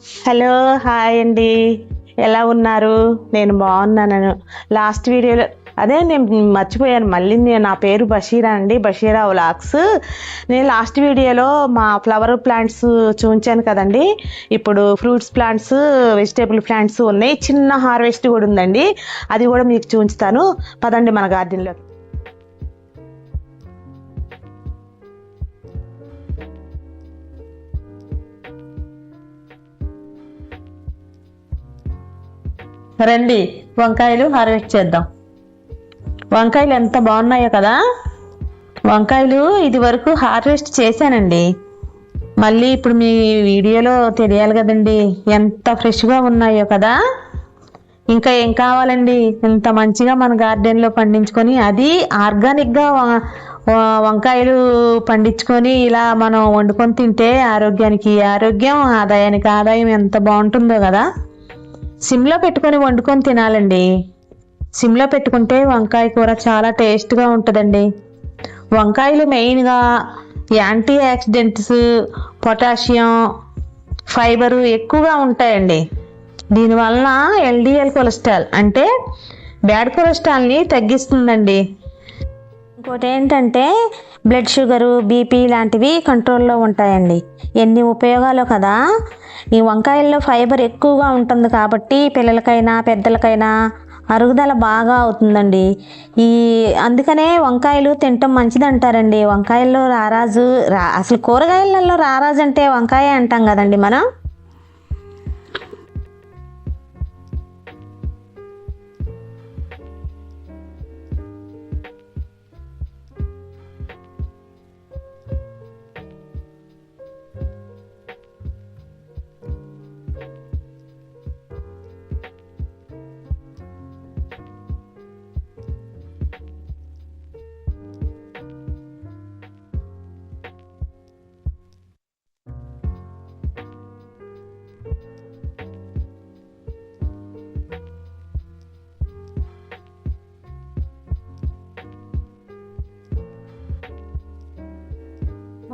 Hello hi అండి. ఎలా ఉన్నారు? నేను బాగున్నాను లాస్ట్ వీడియోలో అదే నేను మర్చిపోయాను. మళ్ళీ నేను నా పేరు బషీరా అండి. బషీరా వ్లాగ్స్ నేను లాస్ట్ వీడియోలో మా ఫ్లవర్ ప్లాంట్స్ చూపించాను కదండి. ఇప్పుడు ఫ్రూట్స్ ప్లాంట్స్ వెజిటేబుల్ ప్లాంట్స్ ఉన్నాయి. చిన్న హార్వెస్ట్ కూడా ఉందండి. అది కూడా మీకు చూపిస్తాను. పదండి మన గార్డెన్లో రండి వంకాయలు హార్వెస్ట్ చేద్దాం. వంకాయలు ఎంత బాగున్నాయో కదా? వంకాయలు ఇది వరకు హార్వెస్ట్ చేశానండి. మళ్ళీ ఇప్పుడు మీ వీడియోలో తెలియాలి కదండి ఎంత ఫ్రెష్గా ఉన్నాయో కదా? ఇంకా ఏం కావాలండి? ఇంత మంచిగా మన గార్డెన్లో పండించుకొని అది ఆర్గానిక్గా వంకాయలు పండించుకొని ఇలా మనం వండుకొని తింటే ఆరోగ్యానికి ఆరోగ్యం ఆదాయానికి ఆదాయం ఎంత బాగుంటుందో కదా? సిమ్లో పెట్టుకొని వండుకొని తినాలండి. సిమ్లో పెట్టుకుంటే వంకాయ కూర చాలా టేస్ట్గా ఉంటుందండి. వంకాయలు మెయిన్గా యాంటీ యాక్సిడెంట్స్ పొటాషియం ఫైబరు ఎక్కువగా ఉంటాయండి. దీనివలన ఎల్డిఎల్ కొలెస్ట్రాల్ అంటే బ్యాడ్ కొలెస్ట్రాల్ని తగ్గిస్తుందండి. ఇంకోటి ఏంటంటే బ్లడ్ షుగరు బీపీ లాంటివి కంట్రోల్లో ఉంటాయండి. ఎన్ని ఉపయోగాలు కదా. ఈ వంకాయల్లో ఫైబర్ ఎక్కువగా ఉంటుంది కాబట్టి పిల్లలకైనా పెద్దలకైనా అరుగుదల బాగా అవుతుందండి. ఈ అందుకనే వంకాయలు తినటం మంచిది అంటారండి వంకాయల్లో రారాజు రా అసలు కూరగాయలలో రారాజు అంటే వంకాయ అంటాం కదండి మనం.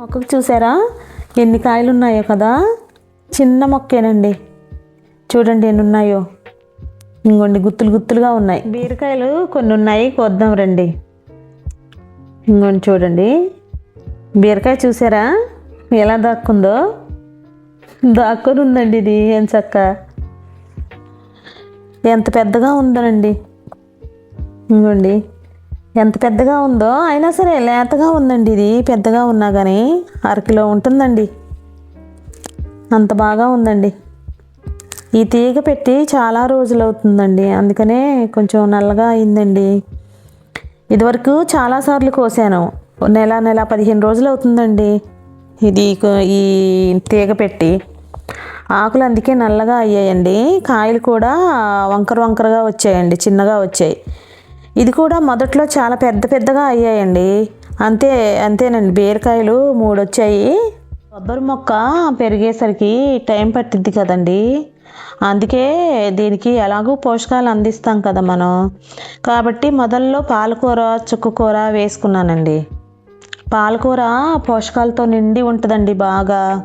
మొక్కకు చూసారా? ఎన్ని కాయలు ఉన్నాయో కదా? చిన్న మొక్కేనండి. చూడండి ఎన్ని ఉన్నాయో ఇంకోండి గుత్తులు గుత్తులుగా ఉన్నాయి. బీరకాయలు కొన్ని ఉన్నాయి కొద్దాం రండి. ఇంకోండి చూడండి. బీరకాయ చూసారా? ఎలా దాక్కుందో? దాక్కొని ఉందండి ఇది. ఏం చక్క? ఎంత పెద్దగా ఉందోనండి. ఇంకోండి ఎంత పెద్దగా ఉందో అయినా సరే లేతగా ఉందండి ఇది. పెద్దగా ఉన్నా కానీ అరకిలో ఉంటుందండి. అంత బాగా ఉందండి. ఈ తీగ పెట్టి చాలా రోజులు అవుతుందండి అందుకనే కొంచెం నల్లగా అయిందండి. ఇదివరకు చాలాసార్లు కోసాను. నెల నెల పదిహేను రోజులు అవుతుందండి ఇది ఈ తీగ పెట్టి. ఆకులు అందుకే నల్లగా అయ్యాయండి. కాయలు కూడా వంకర వంకరగా వచ్చాయండి. చిన్నగా వచ్చాయి. ఇది కూడా మొదట్లో చాలా పెద్ద పెద్దగా అయ్యాయండి. అంతే అంతేనండి. బీరకాయలు మూడు వచ్చాయి కొబ్బరి మొక్క పెరిగేసరికి టైం పట్టిద్ది కదండి. అందుకే దీనికి ఎలాగో పోషకాలు అందిస్తాం కదా మనం. కాబట్టి మొదల్లో పాలకూర చుక్కకూర వేసుకున్నానండి. పాలకూర పోషకాలతో నిండి ఉంటుందండి బాగా.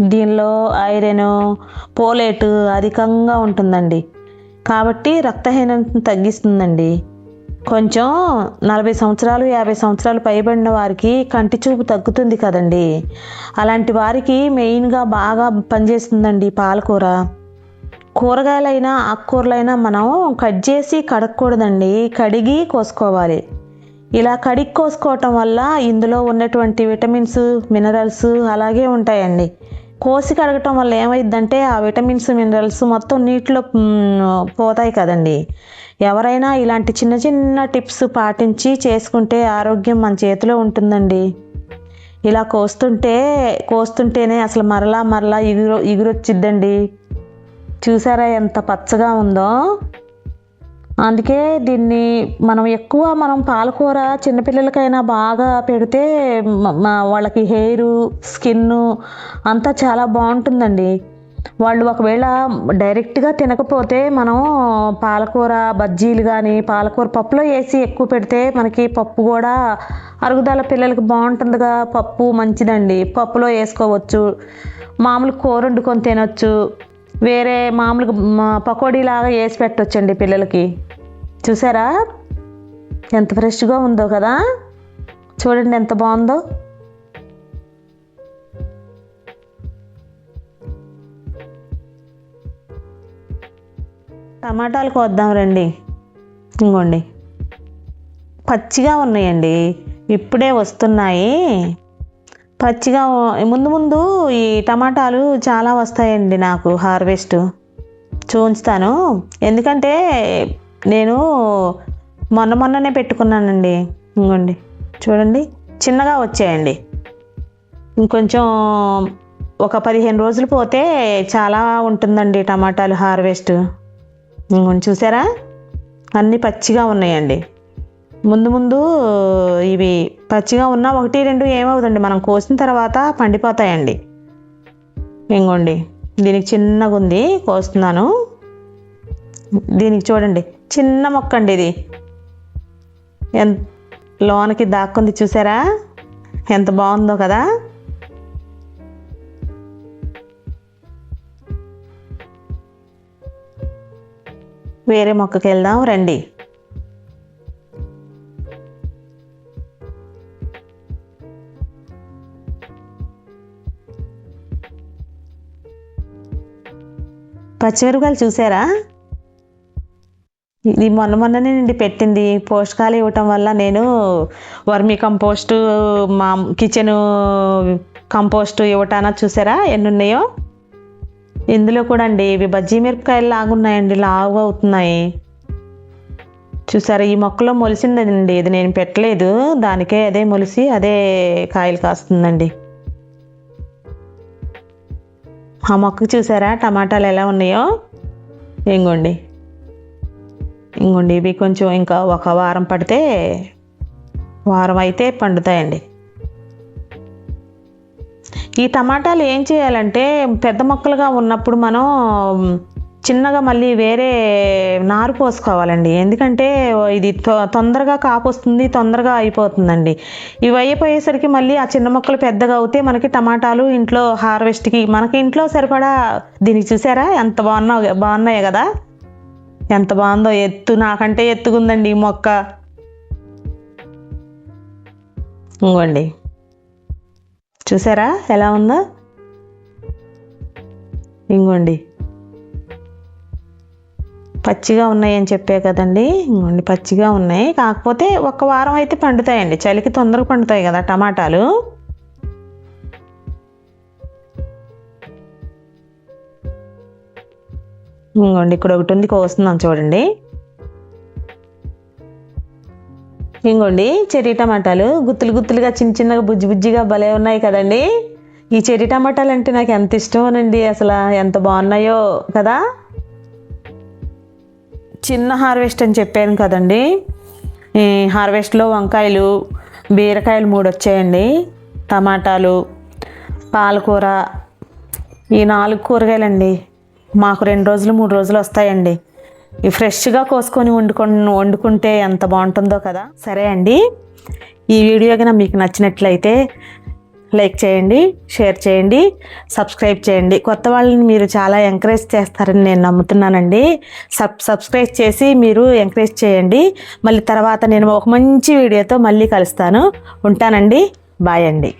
దీనిలో ఐరన్ పోలేటు అధికంగా ఉంటుందండి. కాబట్టి రక్తహీనతను తగ్గిస్తుందండి. కొంచెం నలభై సంవత్సరాలు యాభై సంవత్సరాలు పైబడిన వారికి కంటి చూపు తగ్గుతుంది కదండి. అలాంటి వారికి మెయిన్గా బాగా పనిచేస్తుందండి పాలకూర. కూరగాయలైనా ఆకుకూరలైనా మనం కట్ చేసి కడగకూడదండి. కడిగి కోసుకోవాలి. ఇలా కడిగి కోసుకోవటం వల్ల ఇందులో ఉన్నటువంటి విటమిన్స్ మినరల్స్ అలాగే ఉంటాయండి. కోసి కడగటం వల్ల ఏమైందంటే ఆ విటమిన్స్ మినరల్స్ మొత్తం నీటిలో పోతాయి కదండి. ఎవరైనా ఇలాంటి చిన్న చిన్న టిప్స్ పాటించి చేసుకుంటే ఆరోగ్యం మన చేతిలో ఉంటుందండి. ఇలా కోస్తుంటే కోస్తుంటేనే అసలు మరలా మరలా ఇగురు ఇగురొచ్చిద్దండి. చూసారా ఎంత పచ్చగా ఉందో? అందుకే దీన్ని మనం ఎక్కువ మనం పాలకూర చిన్నపిల్లలకైనా బాగా పెడితే వాళ్ళకి హెయిర్ స్కిన్ అంతా చాలా బాగుంటుందండి. వాళ్ళు ఒకవేళ డైరెక్ట్గా తినకపోతే మనం పాలకూర బజ్జీలు కానీ పాలకూర పప్పులో వేసి ఎక్కువ పెడితే మనకి పప్పు కూడా అరుగుదల పిల్లలకి బాగుంటుందిగా. పప్పు మంచిదండి. పప్పులో వేసుకోవచ్చు. మామూలు కూర వండుకొని తినొచ్చు. వేరే మామూలుగా పకోడీలాగా వేసి పెట్టొచ్చండి పిల్లలకి. చూసారా? ఎంత ఫ్రెష్గా ఉందో కదా? చూడండి ఎంత బాగుందో. టమాటాలు కోద్దాం రండి. ఇంకోండి పచ్చిగా ఉన్నాయండి. ఇప్పుడే వస్తున్నాయి. పచ్చిగా ముందు ముందు ఈ టమాటాలు చాలా వస్తాయండి నాకు హార్వెస్ట్. చూంచుతాను. ఎందుకంటే నేను మొన్న మొన్ననే పెట్టుకున్నానండి. ఇంకోండి చూడండి. చిన్నగా వచ్చాయండి. ఇంకొంచెం ఒక పదిహేను రోజులు పోతే చాలా ఉంటుందండి టమాటాలు హార్వెస్ట్. చూసారా? అన్నీ పచ్చిగా ఉన్నాయండి. ముందు ముందు ఇవి పచ్చిగా ఉన్న ఒకటి రెండు ఏమవుతుంది మనం కోసిన తర్వాత పండిపోతాయండి. ఇంకోండి దీనికి చిన్నగా ఉంది కోస్తున్నాను. దీనికి చూడండి చిన్న మొక్క అండి ఇది. ఎంత లోనకి దాక్కుంది చూసారా? ఎంత బాగుందో కదా? వేరే మొక్కకి వెళ్దాం రండి. పచ్చిమిరపకాయలు చూసారా? ఇది మొన్న మొన్ననే నుండి పెట్టింది. పోషకాలు ఇవ్వటం వల్ల నేను వర్మి కంపోస్టు మా కిచెన్ కంపోస్ట్ ఇవ్వటాన చూసారా? ఎన్ని ఉన్నాయో ఇందులో కూడా అండి ఇవి బజ్జీ మిరపకాయలు లాగున్నాయండి లావు అవుతున్నాయి. చూసారా ఈ మొక్కలో మొలిసిందండి ఇది నేను పెట్టలేదు దానికే అదే మొలిసి అదే కాయలు కాస్తుందండి. ఆ మొక్కకు చూసారా టమాటాలు ఎలా ఉన్నాయో? ఇంకోండి ఇంకోండి ఇవి కొంచెం ఇంకా ఒక వారం పడితే వారం అయితే పండుతాయండి. ఈ టమాటాలు ఏం చేయాలంటే పెద్ద మొక్కలుగా ఉన్నప్పుడు మనం చిన్నగా మళ్ళీ వేరే నారు పోసుకోవాలండి. ఎందుకంటే ఇది తొ- తొందరగా కాపు వస్తుంది తొందరగా అయిపోతుందండి. ఇవి అయిపోయేసరికి మళ్ళీ ఆ చిన్న మొక్కలు పెద్దగా అవుతే మనకి టమాటాలు ఇంట్లో హార్వెస్ట్కి మనకి ఇంట్లో సరిపడా దీనికి చూసారా? ఎంత బాగున్నా బాగున్నాయి కదా? ఎంత బాగుందో ఎత్తు నాకంటే ఎత్తుకుందండి ఈ మొక్క. ఇంకోండి చూసారా? ఎలా ఉందో? ఇంకోండి పచ్చిగా ఉన్నాయి అని చెప్పే కదండి. ఇంకోండి పచ్చిగా ఉన్నాయి. కాకపోతే ఒక వారం అయితే పండుతాయండి. చలికి తొందరగా పండుతాయి కదా టమాటాలు. ఇంకోండి ఇక్కడ ఒకటి ఉంది కోస్తున్నాం చూడండి. ఇంకోండి చెర్రీ టమాటాలు గుత్తులు గుత్తులుగా చిన్న చిన్నగా బుజ్జి బుజ్జిగా భలే ఉన్నాయి కదండి. ఈ చెర్రీ టమాటాలు అంటే నాకు ఎంత ఇష్టమోనండి అసలు ఎంత బాగున్నాయో కదా. చిన్న హార్వెస్ట్ అని చెప్పాను కదండి. ఈ హార్వెస్ట్లో వంకాయలు బీరకాయలు మూడు వచ్చాయండి. టమాటాలు పాలకూర ఈ నాలుగు కూరగాయలండి. మాకు రెండు రోజులు మూడు రోజులు వస్తాయండి. ఈ ఫ్రెష్గా కోసుకొని వండుకొని వండుకుంటే ఎంత బాగుంటుందో కదా. సరే అండి ఈ వీడియో కనుక మీకు నచ్చినట్లయితే లైక్ చేయండి షేర్ చేయండి సబ్స్క్రైబ్ చేయండి. కొత్త వాళ్ళని మీరు చాలా ఎంకరేజ్ చేస్తారని నేను నమ్ముతున్నానండి. సబ్ సబ్స్క్రైబ్ చేసి మీరు ఎంకరేజ్ చేయండి. మళ్ళీ తర్వాత నేను ఒక మంచి వీడియోతో మళ్ళీ కలుస్తాను. ఉంటానండి. బాయ్ అండి.